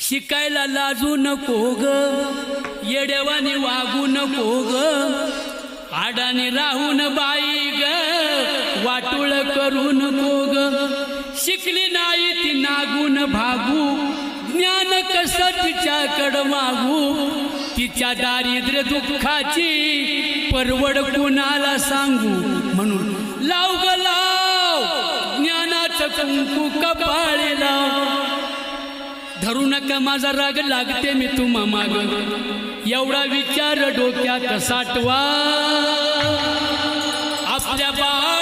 शिकायला लाजू नको ग. येडेवाने वागू नको ग. आडाने राहून बाई ग. वाटुळ करू नको ग. शिकली नाही ती नागून भागू. ज्ञान कसं तिच्याकडं मागू? तिच्या दारिद्र्य दुःखाची परवड कुणाला सांगू? म्हणून लाव ग लाव. ज्ञानाचं कुंकू कपाळेला. धरू नका माझा राग लागते मी तुम्हा माग. एवढा विचार डोक्यात साठवा. आपल्या बा